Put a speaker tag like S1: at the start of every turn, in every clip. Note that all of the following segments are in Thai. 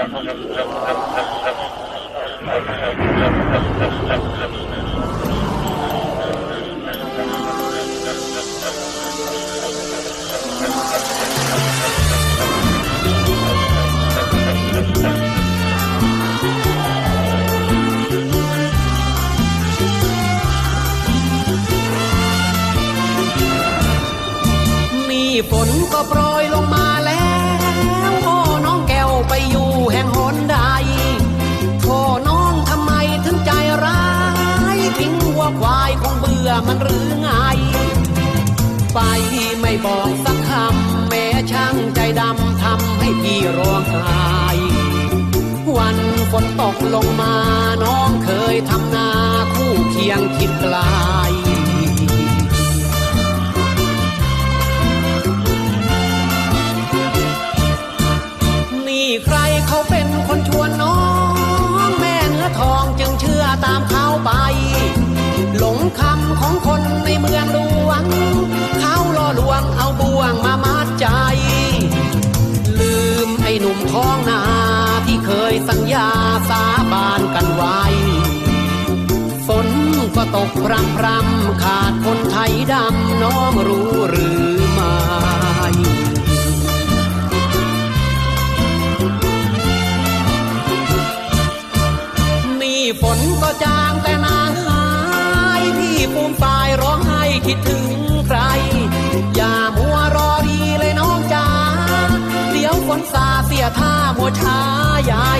S1: มีฝนก็โปรยลงมา ไปไม่บอกสักคำแม้ช่างใจดำทำให้พี่ร้องไห้วันฝนตกลงมาน้องเคยทำนาคู่เคียงคิดไกล บานกันไว้ ฝนก็ตกพรำพรำขาดคนไทยดำน้องรู้หรือไม่นี่ฝนก็จางแต่นางหายพี่ปูมปายร้องไห้คิดถึงใคร อย่ามัวรอดีเลยน้องจ๋าเดี๋ยวฝนซาเสียท่ามัวช้าใหญ่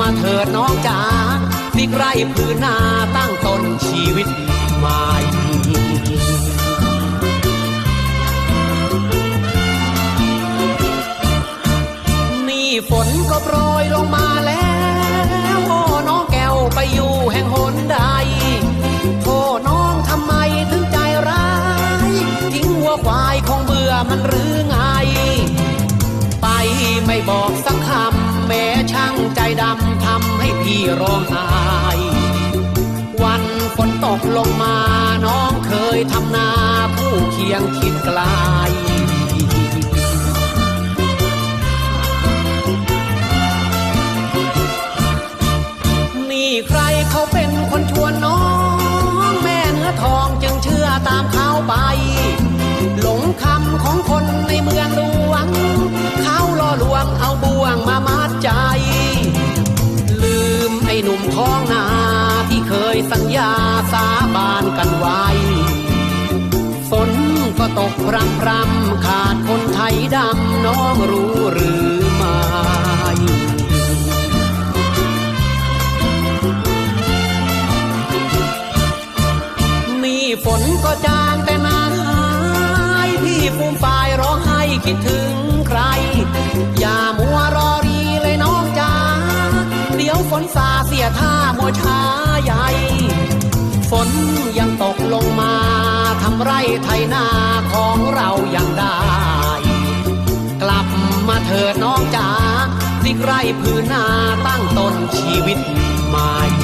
S1: มาเถิดน้องจ๋าที่ไร่พื้นนาตั้งต้นชีวิตใหม่นี่ฝนก็โปรยลงมาแล้วโอ้น้องแก้วไปอยู่แห่งหนใดโทน้องทำไมถึงใจร้ายทิ้งวัวควายคงเบื่อมันหรือไง ใจดำทำให้พี่ร้องไห้วันฝนตกลงมาน้องเคยทำนาผู้เคียงคิดไกลนี่ใครเขาเป็นคนชวนน้อง แม่เนื้อทองจึงเชื่อตามเขาไป หลงคำของคนในเมืองหลวง เขาล่อลวงเอาบ่วง มไอ้หนุ่มท้องนาที่เคยสัญญาสาบานกันไว้ ฝนก็ตกพรำพรำขาดคนไทยดำน้องรู้หรือ นสาเสียท่ามัวช้าใหญ่ ฝนยังตกลงมาทำไรไถนาของเรายังได้ กลับมาเถิดน้องจ๋าสิไรพื้นนาตั้งต้นชีวิตใหม่